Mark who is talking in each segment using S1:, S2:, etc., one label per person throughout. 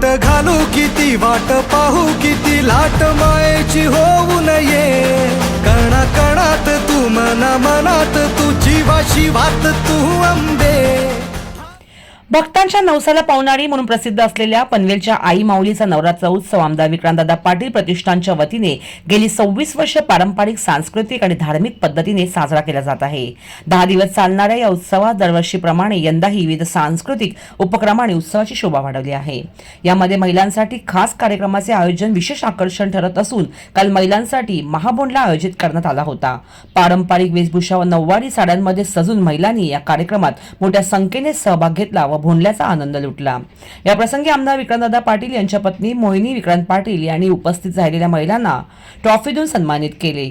S1: वाट घालू किती वाट पाहू किती लाट मायेची होऊ नये. कणा कणात तू मना मनात तू जीवाशी वात तू अंबे
S2: भक्तांच्या नवसाला पावणारी म्हणून प्रसिद्ध असलेल्या पनवेलच्या आई माऊलीचा नवरात्र उत्सव आमदार विक्रांतदादा पाटील प्रतिष्ठानच्या वतीने गेली सव्वीस वर्ष पारंपरिक सांस्कृतिक आणि धार्मिक पद्धतीने साजरा केला जात आहे. दहा दिवस चालणाऱ्या या उत्सवात दरवर्षीप्रमाणे यंदाही विविध सांस्कृतिक उपक्रमाने उत्सवाची शोभा वाढवली आहे. यामध्ये महिलांसाठी खास कार्यक्रमाचे आयोजन विशेष आकर्षण ठरत असून काल महिलांसाठी महाबोंडला आयोजित करण्यात आला होता. पारंपरिक वेशभूषा व नऊवारी साड्यांमध्ये सजून महिलांनी या कार्यक्रमात मोठ्या संख्येने सहभाग घेतला व भोंडल्याचा आनंद लुटला. या प्रसंगी आमदार विक्रांतदादा पाटील यांच्या पत्नी मोहिनी विक्रांत पाटील यांनी उपस्थित राहिलेल्या महिलांना ट्रॉफी देऊन सन्मानित केले.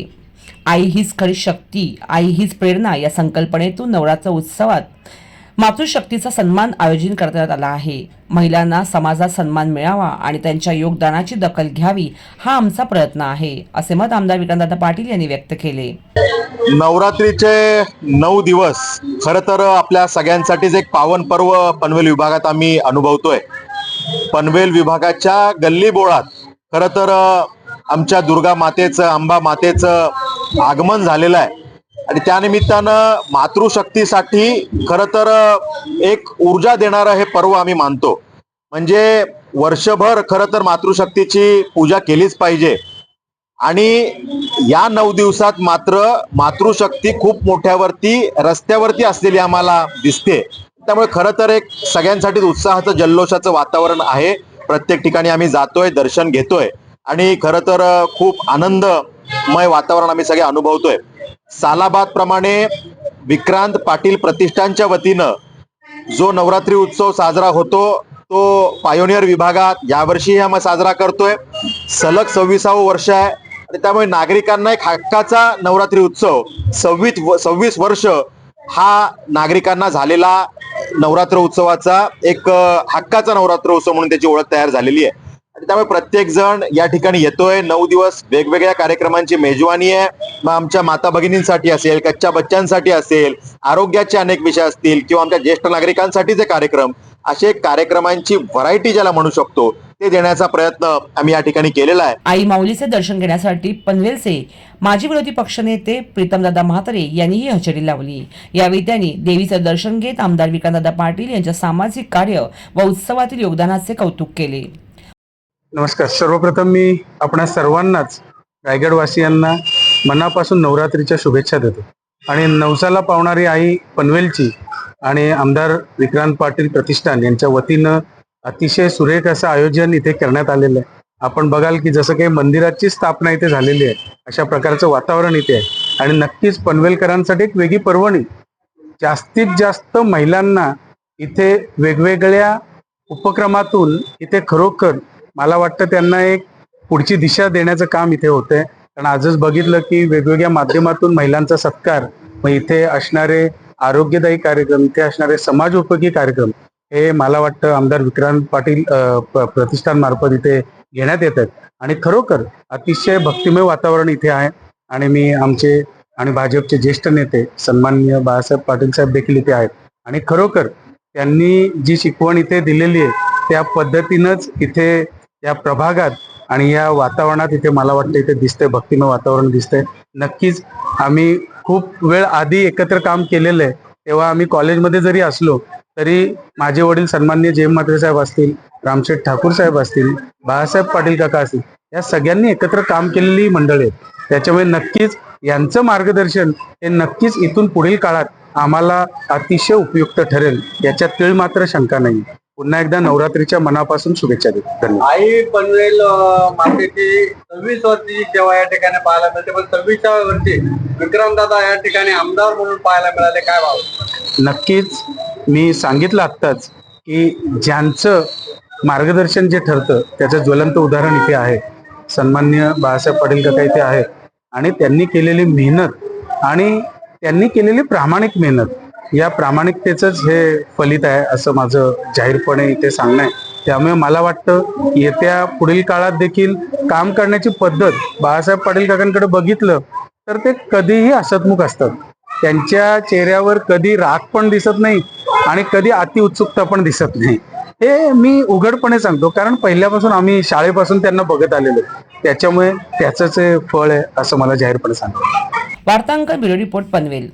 S2: आई हीच खरी शक्ती आई हीच प्रेरणा या संकल्पनेतून नवरात्र उत्सवात मातृशक्तीचा सन्मान आयोजन करण्यात आला आहे. महिलांना समाजात सन्मान मिळावा आणि त्यांच्या योगदानाची दखल घ्यावी हा आमचा प्रयत्न आहे असे मत आमदार विक्रांतदादा पाटील यांनी व्यक्त केले.
S3: नवरात्रीचे नऊ दिवस खरं तर आपल्या सगळ्यांसाठीच एक पावन पर्व पनवेल विभागात आम्ही अनुभवतोय. पनवेल विभागाच्या गल्ली बोळात खरं तर आमच्या दुर्गा मातेचं अंबा मातेचं आगमन झालेलं आहे. आणि त्यानिमित्तानं मातृशक्तीसाठी खरं तर एक ऊर्जा देणारं हे पर्व आम्ही मानतो. म्हणजे वर्षभर खरं तर मातृशक्तीची पूजा केलीच पाहिजे. आणि या नऊ दिवसात मात्र मातृशक्ती खूप मोठ्यावरती रस्त्यावरती असलेली आम्हाला दिसते. त्यामुळे खरं तर एक सगळ्यांसाठी उत्साहाचं जल्लोषाचं वातावरण आहे. प्रत्येक ठिकाणी आम्ही जातोय दर्शन घेतोय. आणि खरं तर खूप आनंदमय वातावरण आम्ही सगळे अनुभवतोय. सालाबाद प्रमाणे विक्रांत पाटील प्रतिष्ठानच्या वतीनं जो नवरात्री उत्सव साजरा होतो तो पायोनियर विभागात यावर्षी आम्ही साजरा करतोय. सलग सव्वीसावं वर्ष आहे आणि त्यामुळे नागरिकांना एक हक्काचा नवरात्री उत्सव सव्वीस सव्वीस वर्ष हा नागरिकांना झालेला नवरात्र उत्सवाचा एक हक्काचा नवरात्र उत्सव म्हणून त्याची ओळख तयार झालेली आहे. त्यामुळे प्रत्येक जण या ठिकाणी येतोय. नऊ दिवस वेगवेगळ्या कार्यक्रमांची मेजवानी आहे. मग आमच्या माता भगिनींसाठी असेल कच्च्या बच्चांसाठी असेल आरोग्याचे अनेक विषय असतील किंवा आमच्या ज्येष्ठ नागरिकांसाठीचे कार्यक्रम असे कार्यक्रमांची व्हरायटी ज्याला म्हणू शकतो ते देण्याचा प्रयत्न आम्ही या ठिकाणी केलेला आहे.
S2: आई माऊलीचे दर्शन घेण्यासाठी पनवेलचे माजी विरोधी पक्षनेते प्रीतमदादा म्हात्रे यांनीही हजेरी लावली. यावेळी त्यांनी देवीचं दर्शन घेत आमदार विक्रांतदादा पाटील यांच्या सामाजिक कार्य व उत्सवातील योगदानाचे कौतुक केले.
S4: नमस्कार. सर्वप्रथम मी आपणा सर्वांनाच रायगडवासियांना मनापासून नवरात्रीच्या शुभेच्छा देतो. आणि नवसाला पावणारी आई पनवेलची आणि आमदार विक्रांत पाटील प्रतिष्ठान यांच्या वतीनं अतिशय सुरेख असं आयोजन इथे करण्यात आलेलं आहे. आपण बघाल की जसं काही मंदिराची स्थापना इथे झालेली आहे अशा प्रकारचं वातावरण इथे आहे. आणि नक्कीच पनवेलकरांसाठी एक वेगळी पर्वणी. जास्तीत जास्त महिलांना इथे वेगवेगळ्या उपक्रमातून इथे खरोखर मला वाटतं त्यांना एक पुढची दिशा देण्याचं काम इथे होतंय. कारण आजच बघितलं की वेगवेगळ्या माध्यमातून महिलांचा सत्कार मग इथे असणारे आरोग्यदायी कार्यक्रम इथे असणारे समाज उपयोगी कार्यक्रम हे मला वाटतं आमदार विक्रांत पाटील प- प्रतिष्ठान मार्फत इथे घेण्यात येत आहेत. आणि खरोखर अतिशय भक्तिमय वातावरण इथे आहे. आणि मी आमचे आणि भाजपचे ज्येष्ठ नेते सन्माननीय बाळासाहेब पाटील साहेब देखील इथे आहेत. आणि खरोखर त्यांनी जी शिकवण इथे दिलेली आहे त्या पद्धतीनंच इथे या प्रभागात आणि या वातावरणात इथे मला वाटतं इथे दिसतंय भक्तिमय वातावरण दिसतंय. नक्कीच आम्ही खूप वेळ आधी एकत्र काम केलेलं आहे. तेव्हा आम्ही कॉलेजमध्ये जरी असलो तरी माझे वडील सन्मान्य जेम म्हात्रे साहेब असतील रामशेठ ठाकूर साहेब असतील बाळासाहेब पाटील काका असतील या सगळ्यांनी एकत्र काम केलेली मंडळी आहेत. त्याच्यामुळे नक्कीच यांचं मार्गदर्शन हे नक्कीच इथून पुढील काळात आम्हाला अतिशय उपयुक्त ठरेल. याच्यात तीळ मात्र शंका नाही पुन्हा एकदा नवरात्रीच्या मनापासून शुभेच्छा देतो. धन्यवाद.
S5: आई पनवेल मातेची सव्वीस वर्षाची सेवा या ठिकाणी पाहायला मिळते पण सव्वीसच्या वर्षी विक्रमदादा या ठिकाणी आमदार म्हणून पाहायला मिळाले काय भाव?
S4: नक्कीच मी सांगितलं आत्ताच की ज्यांचं मार्गदर्शन जे ठरतं त्याचं ज्वलंत उदाहरण इथे आहे. सन्मान्य बाळासाहेब पाटील काका इथे आहेत. आणि त्यांनी केलेली मेहनत आणि त्यांनी केलेली प्रामाणिक मेहनत या प्रामाणिकतेचंच हे फलित आहे असं माझं जाहीरपणे इथे सांगणं आहे. त्यामुळे मला वाटतं येत्या पुढील काळात देखील काम करण्याची पद्धत बाळासाहेब पाटील काकांकडे बघितलं तर ते कधीही हसतमुख असतात. त्यांच्या चेहऱ्यावर कधी राग पण दिसत नाही आणि कधी अति उत्सुकता पण दिसत नाही. हे मी उघडपणे सांगतो कारण पहिल्यापासून आम्ही शाळेपासून त्यांना बघत आलेलो. त्याच्यामुळे त्याचंच हे फळ आहे असं मला जाहीरपणे सांगतो
S2: वार्तांकन ब्युरो रिपोर्ट पनवेल.